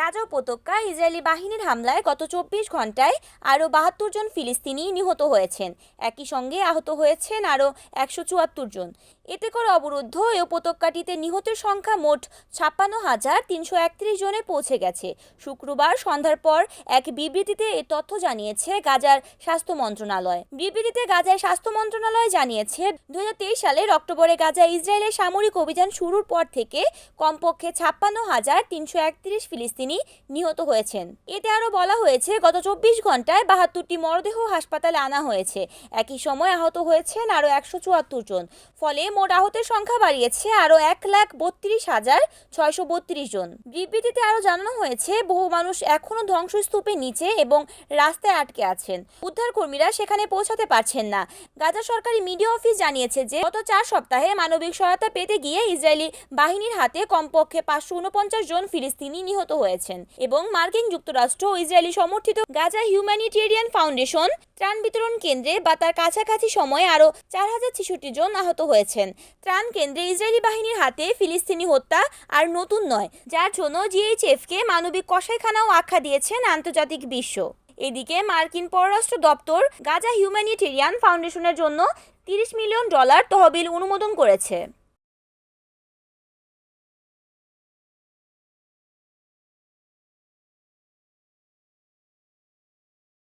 গাজা উপত্যকা ইসরায়েলি বাহিনীর হামলায় গত চব্বিশ ঘন্টায় আরও বাহাত্তর জন ফিলিস্তিনি নিহত হয়েছেন। একই সঙ্গে আহত হয়েছেন আরও একশো চুয়াত্তর জন। এতে করে অবরুদ্ধ এ উপত্যকাটিতে নিহতের সংখ্যা মোট ছাপ্পান্ন হাজার তিনশো একত্রিশ জনে পৌঁছে গেছে। শুক্রবার সন্ধ্যার পর এক বিবৃতিতে এ তথ্য জানিয়েছে গাজার স্বাস্থ্য মন্ত্রণালয়। বিবৃতিতে গাজার স্বাস্থ্য মন্ত্রণালয় জানিয়েছে, দুহাজার তেইশ সালের অক্টোবরে গাজা ইসরায়েলের সামরিক অভিযান শুরুর পর থেকে কমপক্ষে ছাপ্পান্ন হাজার তিনশো একত্রিশ ফিলিস্তিনি নিহত হয়েছেন। এতে আরও বলা হয়েছে, গত চব্বিশ ঘন্টায় বাহাত্তরটি মরদেহ হাসপাতালে আনা হয়েছে। একই সময় আহত হয়েছেন আরও একশো চুয়াত্তর জন। ফলে মোট আহতের সংখ্যা বাড়িয়েছে আরও এক লাখ বত্রিশ হাজার ছয়শো বত্রিশ জন। বিবৃতিতে আরও জানানো হয়েছে, বহু মানুষ এখনও ধ্বংসস্তূপের নিচে এবং রাস্তায় আটকে আছেন। উদ্ধারকর্মীরা সেখানে পৌঁছাতে পারছেন না। গাজা সরকারি মিডিয়া অফিস জানিয়েছে যে, গত চার সপ্তাহে মানবিক সহায়তা পেতে গিয়ে ইসরায়েলি বাহিনীর হাতে কমপক্ষে পাঁচশো উনপঞ্চাশ জন ফিলিস্তিনি নিহত হয়েছেন এবং মার্কিন যুক্তরাষ্ট্র ও ইসরায়েলি সমর্থিত গাজা হিউম্যানিটেরিয়ান ফাউন্ডেশন ত্রাণ বিতরণ কেন্দ্রে বা তার কাছাকাছি সময়ে আরও চার হাজার ছেষট্টি জন আহত হয়েছেন। ত্রাণ কেন্দ্রে ইসরায়েলি বাহিনীর হাতে ফিলিস্তিনি হত্যা আর নতুন নয়, যার জন্য জিএইচএফকে মানবিক কসাইখানাও আখ্যা দিয়েছেন আন্তর্জাতিক বিশ্ব। এদিকে মার্কিন পররাষ্ট্র দপ্তর গাজা হিউম্যানিটেরিয়ান ফাউন্ডেশনের জন্য তিরিশ মিলিয়ন ডলার তহবিল অনুমোদন করেছে।